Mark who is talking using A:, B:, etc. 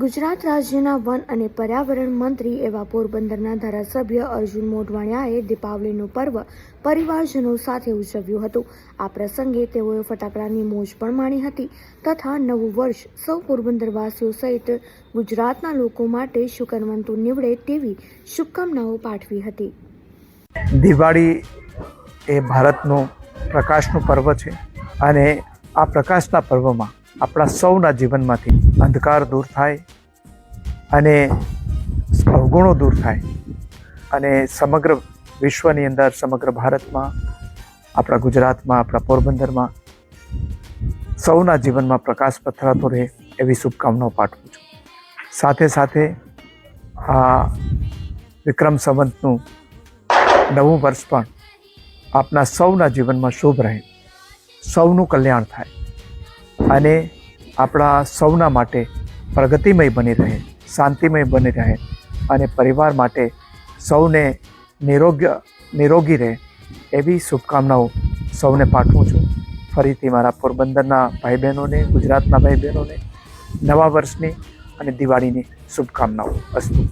A: ગુજરાત રાજ્યના વન અને પર્યાવરણ મંત્રી એવા પોરબંદરના ધારાસભ્ય અર્જુન મોઢવાણિયાએ દીપાવલીનું પર્વ પરિવારજનો સાથે ઉજવ્યું હતું. આ પ્રસંગે તેઓએ ફટાકડાની મોજ પણ માણી હતી તથા નવું વર્ષ સૌ પોરબંદરવાસીઓ સહિત ગુજરાતના લોકો માટે શુકનવંતુ નીવડે તેવી શુભકામનાઓ પાઠવી હતી.
B: દિવાળી એ ભારતનું પ્રકાશનું પર્વ છે અને આ પ્રકાશના પર્વમાં આપણા સૌના જીવનમાંથી અંધકાર દૂર થાય અને અવગુણો દૂર થાય અને સમગ્ર વિશ્વની અંદર, સમગ્ર ભારતમાં, આપણા ગુજરાતમાં, આપણા પોરબંદરમાં સૌના જીવનમાં પ્રકાશ પથરાતો રહે એવી શુભકામનાઓ પાઠવું છું. સાથે સાથે આ વિક્રમ સંવંતનું નવું વર્ષ પણ આપના સૌના જીવનમાં શુભ રહે. સૌનું કલ્યાણ થાય. અને આપણા સૌના માટે પ્રગતિમય બની રહે, શાંતિમય બની રહે અને પરિવાર માટે સૌને નિરોગ્ય, નિરોગી રહે એવી શુભકામનાઓ સૌને પાઠવું છું. ફરીથી મારા પોરબંદરના ભાઈ બહેનોને ગુજરાતના ભાઈ બહેનોને નવા વર્ષની અને દિવાળીની શુભકામનાઓ. અસ્તુ.